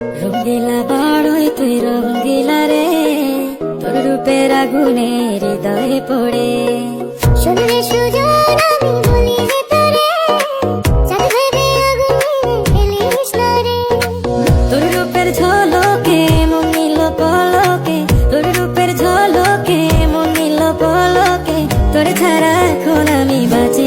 রঙ্গিলা বাড়ই তুই রঙ্গিলা রে তোর রূপের আগুনে হৃদয়ে পড়ে। শুনলে সুজন আমি বলি রে তারে চাঁদ ভেবে আগুনে খেলিস না রে। তোর তোর ছাড়া এখন আমি বাঁচি